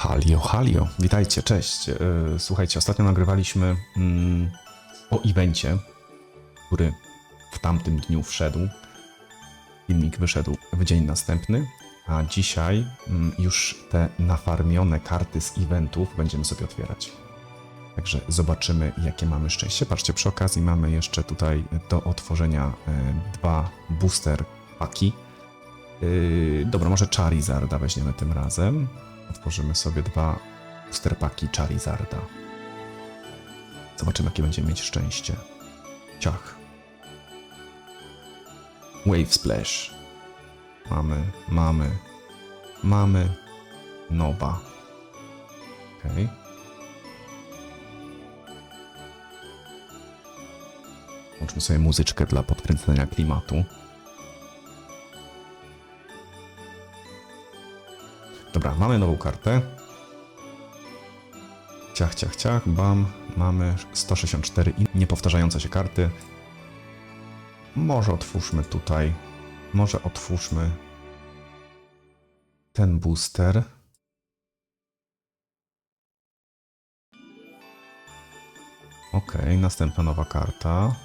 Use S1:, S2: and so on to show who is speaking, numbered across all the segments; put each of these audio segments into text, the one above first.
S1: Halio, halio, witajcie, cześć. E, Słuchajcie, ostatnio nagrywaliśmy mm, o evencie, który w tamtym dniu wszedł. Filmik wyszedł w dzień następny, a dzisiaj mm, już te nafarmione karty z eventów będziemy sobie otwierać. Także zobaczymy, jakie mamy szczęście. Patrzcie, przy okazji mamy jeszcze tutaj do otworzenia e, dwa booster paki. Yy, dobra, może Charizarda weźmiemy tym razem. Otworzymy sobie dwa booster paki Charizarda. Zobaczymy, jakie będziemy mieć szczęście. Ciach. Wave Splash. Mamy, mamy, mamy. Nowa. Okej. Włączmy sobie muzyczkę dla podkręcenia klimatu. Mamy nową kartę. Ciach, ciach, ciach, bam. Mamy 164 i niepowtarzające się karty. Może otwórzmy tutaj. Może otwórzmy ten booster. Ok, następna nowa karta.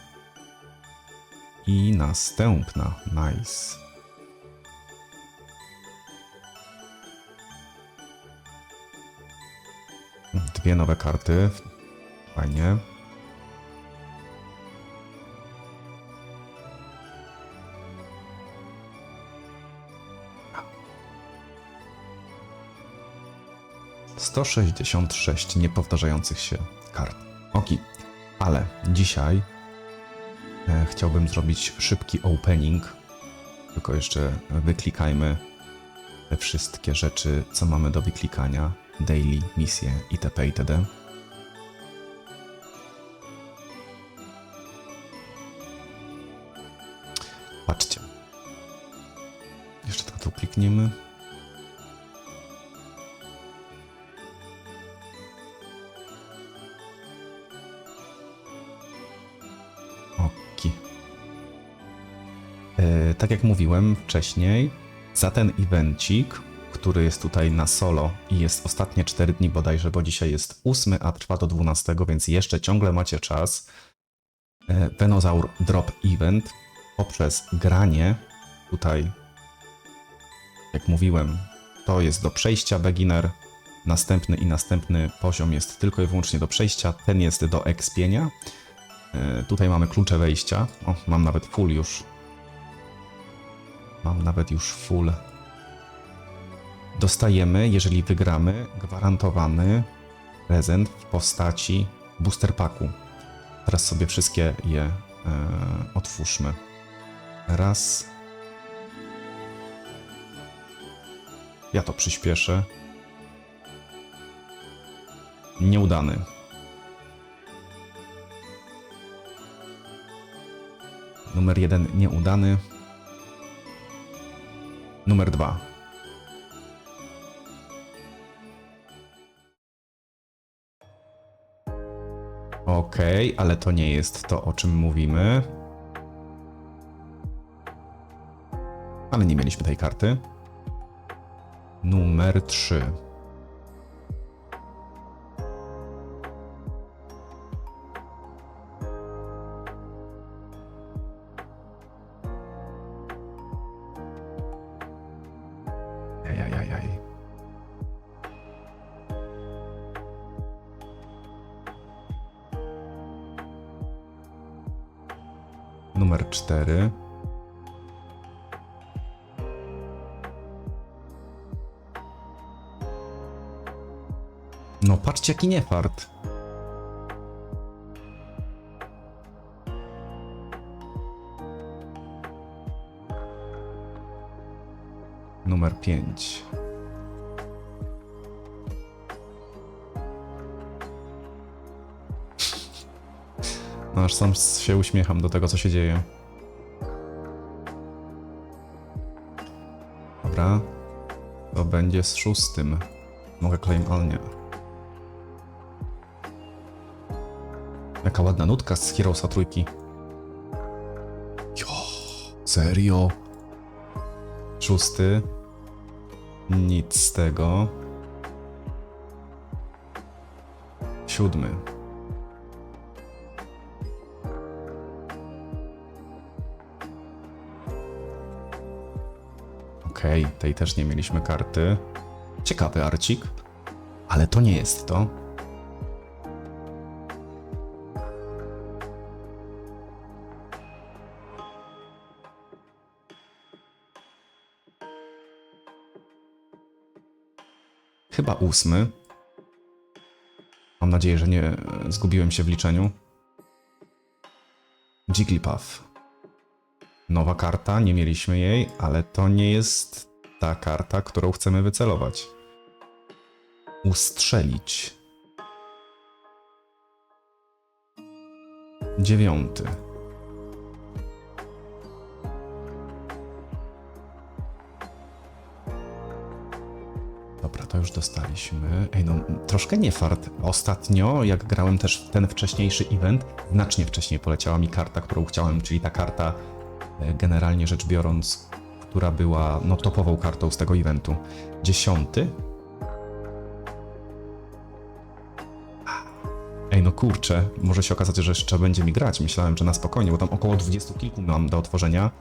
S1: I następna. Nice. Dwie nowe karty. Fajnie. Sto sześćdziesiąt sześć niepowtarzających się kart. Oki, ale dzisiaj e, chciałbym zrobić szybki opening. Tylko jeszcze wyklikajmy te wszystkie rzeczy, co mamy do wyklikania daily, misje itp. itd. Patrzcie. Jeszcze tylko tu klikniemy. Oki. E, tak jak mówiłem wcześniej, za ten evencik który jest tutaj na solo i jest ostatnie 4 dni bodajże, bo dzisiaj jest 8, a trwa do 12, więc jeszcze ciągle macie czas. E, Venozaur Drop Event poprzez granie tutaj, jak mówiłem, to jest do przejścia beginner. Następny i następny poziom jest tylko i wyłącznie do przejścia, ten jest do ekspienia. E, Tutaj mamy klucze wejścia. O, mam nawet full już. Mam nawet już full dostajemy, jeżeli wygramy, gwarantowany prezent w postaci booster packu. Teraz sobie wszystkie je e, otwórzmy. Raz. Ja to przyspieszę. Nieudany. Numer jeden nieudany. Numer dwa. Okej, ale to nie jest to, o czym mówimy. Ale nie mieliśmy tej karty. Numer 3. Numer 4. No patrzcie jaki niefart. Numer 5. aż sam się uśmiecham do tego, co się dzieje. Dobra. To będzie z szóstym. Mogę claim, ale nie. Jaka ładna nutka z Heroesa trójki. Jo, serio? Szósty. Nic z tego. siódmy. Okej, tej też nie mieliśmy karty. Ciekawy arcik, ale to nie jest to. Chyba ósmy. Mam nadzieję, że nie zgubiłem się w liczeniu. Jigglypuff. Nowa karta, nie mieliśmy jej, ale to nie jest ta karta, którą chcemy wycelować. Ustrzelić. Dziewiąty. Dobra, to już dostaliśmy. Ej, no troszkę nie fart. Ostatnio, jak grałem też w ten wcześniejszy event, znacznie wcześniej poleciała mi karta, którą chciałem, czyli ta karta, generalnie rzecz biorąc, która była no, topową kartą z tego eventu. Dziesiąty. Ej, no kurczę, może się okazać, że jeszcze będzie mi grać. Myślałem, że na spokojnie, bo tam około 20 kilku mam do otworzenia.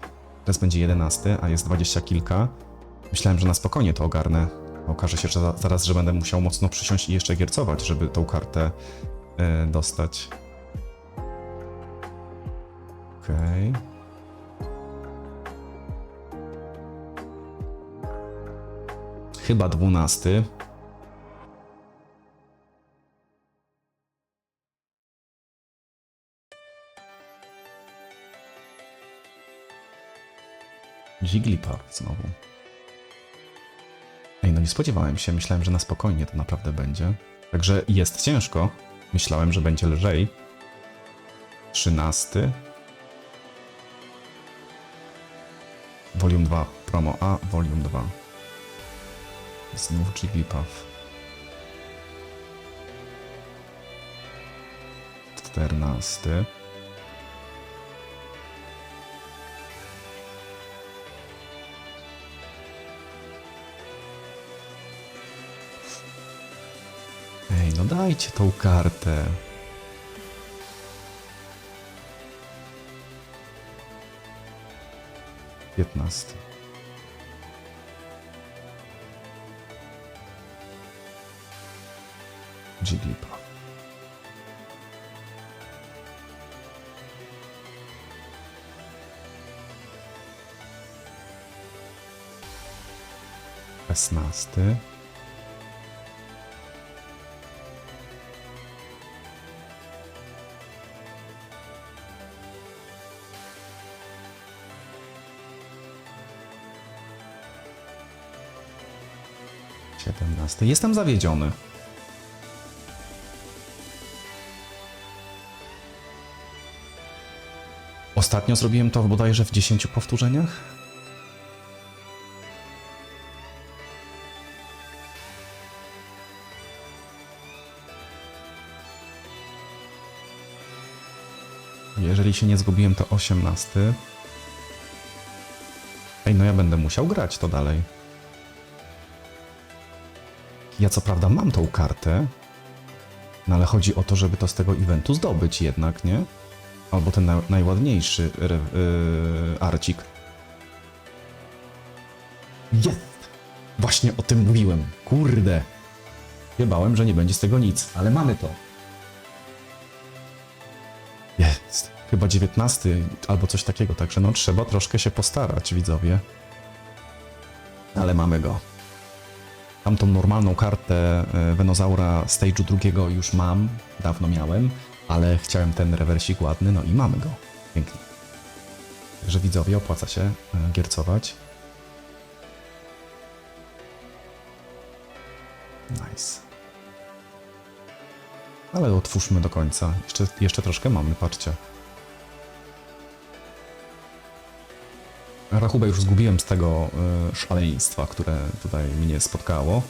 S1: Teraz będzie 11, a jest 20 kilka. Myślałem, że na spokojnie to ogarnę. Okaże się że za- zaraz, że będę musiał mocno przysiąść i jeszcze giercować, żeby tą kartę e, dostać. Okej. Chyba 12. Jigglypuff znowu. Ej, no nie spodziewałem się, myślałem, że na spokojnie to naprawdę będzie. Także jest ciężko. Myślałem, że będzie lżej. 13. Volume 2, promo A, Volume 2. Znów Jigglypuff. 14. Ej, no dajcie tą kartę. Piętnasty. Jigglypuff. Szesnasty. Siedemnasty. Jestem zawiedziony. Ostatnio zrobiłem to bodajże w 10 powtórzeniach. Jeżeli się nie zgubiłem, to 18. Ej, no ja będę musiał grać to dalej. Ja co prawda mam tą kartę, no ale chodzi o to, żeby to z tego eventu zdobyć jednak, nie? Albo ten naj, najładniejszy re, yy, arcik. Jest! Właśnie o tym mówiłem. Kurde! Nie bałem, że nie będzie z tego nic, ale mamy to. Jest. Chyba 19 albo coś takiego, także no trzeba troszkę się postarać, widzowie. Ale mamy go. Tamtą normalną kartę e, Venozaura stage'u drugiego już mam, dawno miałem, ale chciałem ten rewersik ładny, no i mamy go. Pięknie. Także widzowie, opłaca się e, giercować. Nice. Ale otwórzmy do końca. Jeszcze, jeszcze troszkę mamy, patrzcie. Rachubę już zgubiłem z tego y, szaleństwa, które tutaj mnie spotkało.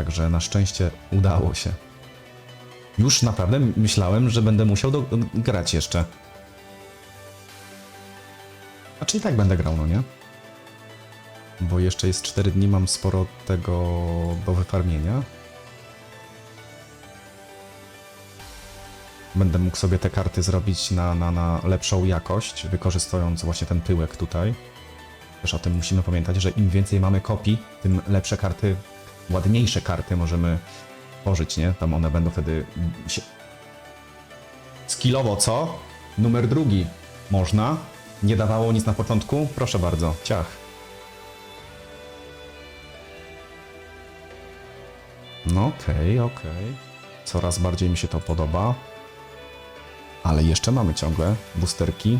S1: Także na szczęście udało się. Już naprawdę myślałem, że będę musiał grać jeszcze. A czy i tak będę grał, no nie? bo jeszcze jest 4 dni, mam sporo tego do wyfarmienia. Będę mógł sobie te karty zrobić na, na, na lepszą jakość, wykorzystując właśnie ten tyłek tutaj. Też o tym musimy pamiętać, że im więcej mamy kopii, tym lepsze karty, ładniejsze karty możemy tworzyć, nie? Tam one będą wtedy się... Skillowo, co? Numer drugi. Można? Nie dawało nic na początku? Proszę bardzo, ciach. No okej, okej. Coraz bardziej mi się to podoba. Ale jeszcze mamy ciągle boosterki.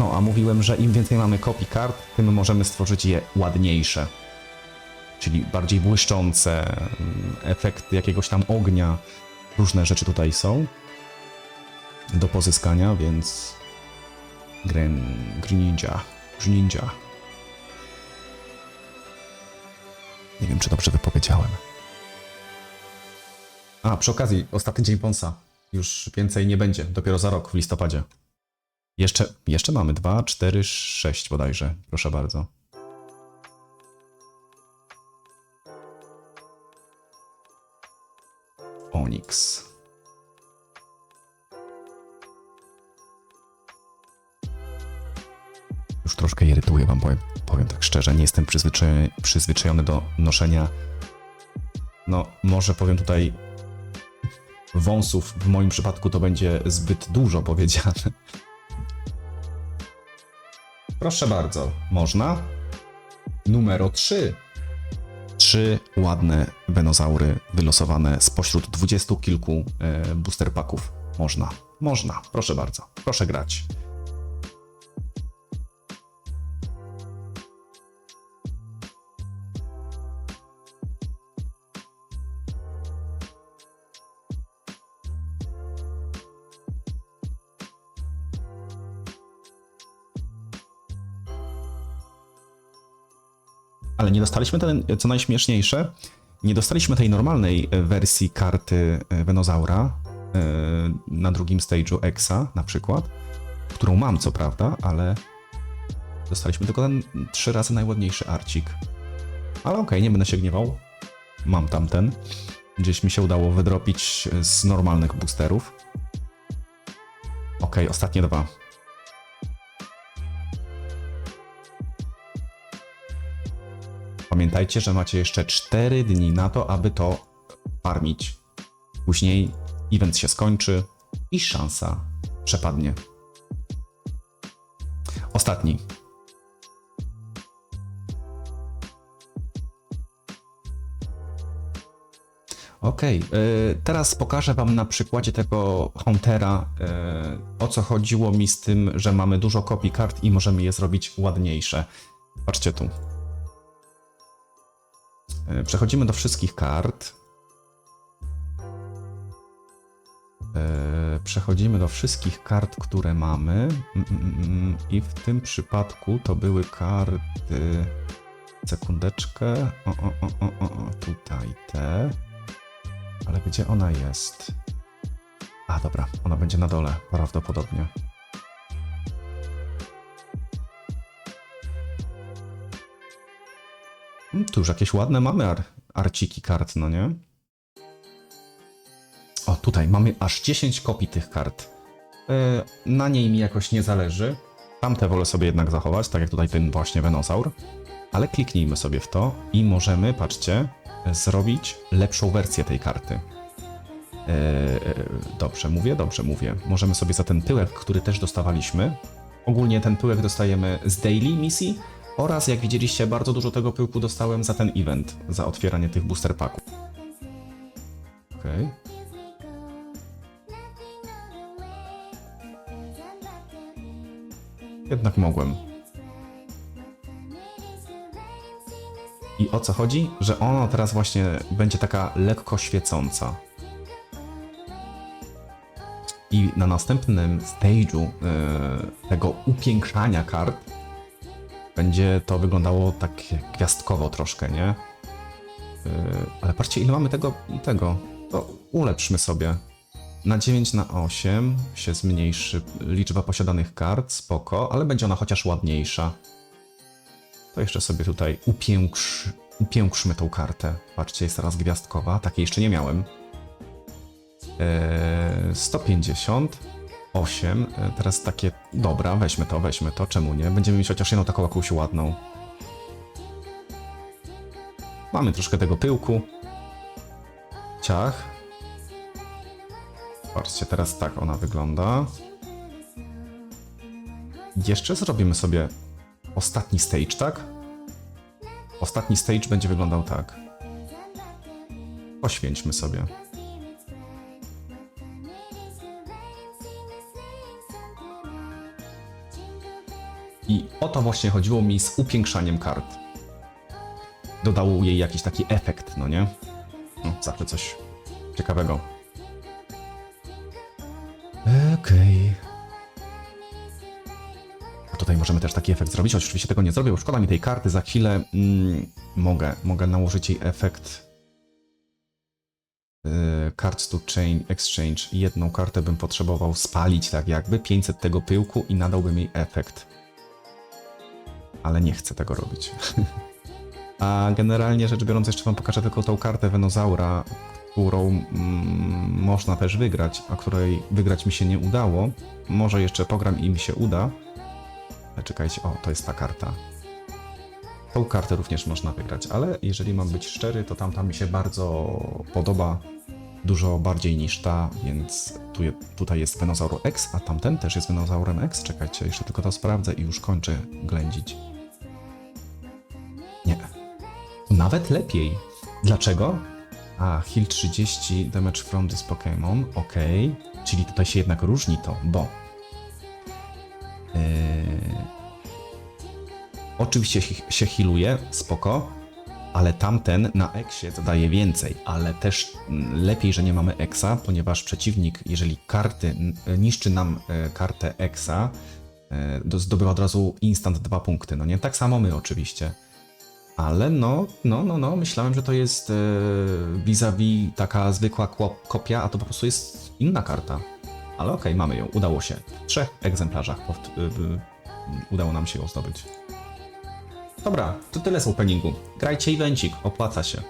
S1: No, a mówiłem, że im więcej mamy kopii kart, tym możemy stworzyć je ładniejsze. Czyli bardziej błyszczące, mm, efekt jakiegoś tam ognia. Różne rzeczy tutaj są do pozyskania, więc Gren... Greninja. Greninja. Nie wiem, czy dobrze wypowiedziałem. A, przy okazji, ostatni dzień Ponsa. Już więcej nie będzie, dopiero za rok, w listopadzie. Jeszcze, jeszcze mamy 2, 4, 6 bodajże. Proszę bardzo. Onyx. Już troszkę irytuje wam, powiem, powiem tak szczerze. Nie jestem przyzwyczajony, przyzwyczajony do noszenia. No, może powiem tutaj. Wąsów w moim przypadku to będzie zbyt dużo powiedziane. Proszę bardzo, można? Numero 3. Trzy ładne wenozaury wylosowane spośród dwudziestu kilku e, booster packów. Można, można, proszę bardzo, proszę grać. Ale nie dostaliśmy ten, co najśmieszniejsze, nie dostaliśmy tej normalnej wersji karty e, Venozaura e, na drugim stage'u Exa na przykład, którą mam co prawda, ale dostaliśmy tylko ten trzy razy najładniejszy arcik. Ale okej, nie będę się gniewał. Mam tamten. Gdzieś mi się udało wydropić z normalnych boosterów. Okej, ostatnie dwa. Pamiętajcie, że macie jeszcze 4 dni na to, aby to farmić. Później event się skończy i szansa przepadnie. Ostatni. Y, teraz pokażę Wam na przykładzie tego Huntera, y, o co chodziło mi z tym, że mamy dużo kopii kart i możemy je zrobić ładniejsze. Patrzcie tu. E, Przechodzimy do wszystkich kart. E, Przechodzimy do wszystkich kart, które mamy. Mm, mm, mm, I w tym przypadku to były karty. Sekundeczkę. O, o, o, o, o, tutaj te. Ale gdzie ona jest? A, dobra, ona będzie na dole, prawdopodobnie. Tu już jakieś ładne mamy ar arciki kart, no nie? O, tutaj mamy aż 10 kopii tych kart. E, na niej mi jakoś nie zależy. Tamte wolę sobie jednak zachować, tak jak tutaj ten właśnie Venosaur. Ale kliknijmy sobie w to i możemy, patrzcie, zrobić lepszą wersję tej karty. E, dobrze mówię, dobrze mówię. Możemy sobie za ten tyłek, który też dostawaliśmy. Ogólnie ten pyłek dostajemy z daily misji oraz jak widzieliście bardzo dużo tego pyłku dostałem za ten event, za otwieranie tych booster packów. Okej. Jednak mogłem. I o co chodzi? Że ona teraz właśnie będzie taka lekko świecąca. I na następnym stage'u e, tego upiększania kart będzie to wyglądało tak gwiazdkowo troszkę, nie? Yy, ale patrzcie, ile mamy tego i tego. To ulepszmy sobie. Na 9 na 8 się zmniejszy liczba posiadanych kart, spoko, ale będzie ona chociaż ładniejsza. To jeszcze sobie tutaj upiększ, upiększmy tą kartę. Patrzcie, jest teraz gwiazdkowa, takiej jeszcze nie miałem. E, 150. 8. E, teraz takie, dobra, weźmy to, weźmy to, czemu nie? Będziemy mieć chociaż jedną taką jakąś ładną. Mamy troszkę tego pyłku. Ciach. Patrzcie, teraz tak ona wygląda. Jeszcze zrobimy sobie ostatni stage, tak? Ostatni stage będzie wyglądał tak. Poświęćmy sobie. To właśnie chodziło mi z upiększaniem kart. Dodało jej jakiś taki efekt, no nie? No, zawsze coś ciekawego. Okej. A tutaj możemy też taki efekt zrobić, oczywiście tego nie zrobię, bo szkoda mi tej karty. Za chwilę mm, mogę, mogę nałożyć jej efekt yy, Cards to Chain Exchange. Jedną kartę bym potrzebował spalić tak jakby, 500 tego pyłku i nadałbym jej efekt. Ale nie chcę tego robić. A generalnie rzecz biorąc, jeszcze wam pokażę tylko tą kartę Venozaura, którą mm, można też wygrać, a której wygrać mi się nie udało. Może jeszcze pogram i mi się uda. Ale czekajcie, o, to jest ta karta. Tą kartę również można wygrać, ale jeżeli mam być szczery, to tamta mi się bardzo podoba. Dużo bardziej niż ta, więc tu tutaj jest Venozaur X, a tamten też jest Venozaurem X. Czekajcie, jeszcze tylko to sprawdzę i już kończę ględzić. Nie. Nawet lepiej. Dlaczego? A, heal 30, damage from this Pokémon, ok. Czyli tutaj się jednak różni to, bo... Yy... Oczywiście się, się healuje, spoko, ale tamten na Exie zadaje więcej, ale też mm, lepiej, że nie mamy Exa, ponieważ przeciwnik, jeżeli karty n- niszczy nam e, kartę Exa, e, do- zdobywa od razu instant dwa punkty, no nie? Tak samo my oczywiście. Ale no, no, no, no, myślałem, że to jest e, vis-a-vis taka zwykła kopia, a to po prostu jest inna karta. Ale okej, mamy ją, udało się. W trzech egzemplarzach udało nam się ją zdobyć. Dobra, to tyle z openingu. Grajcie evencik, opłaca się.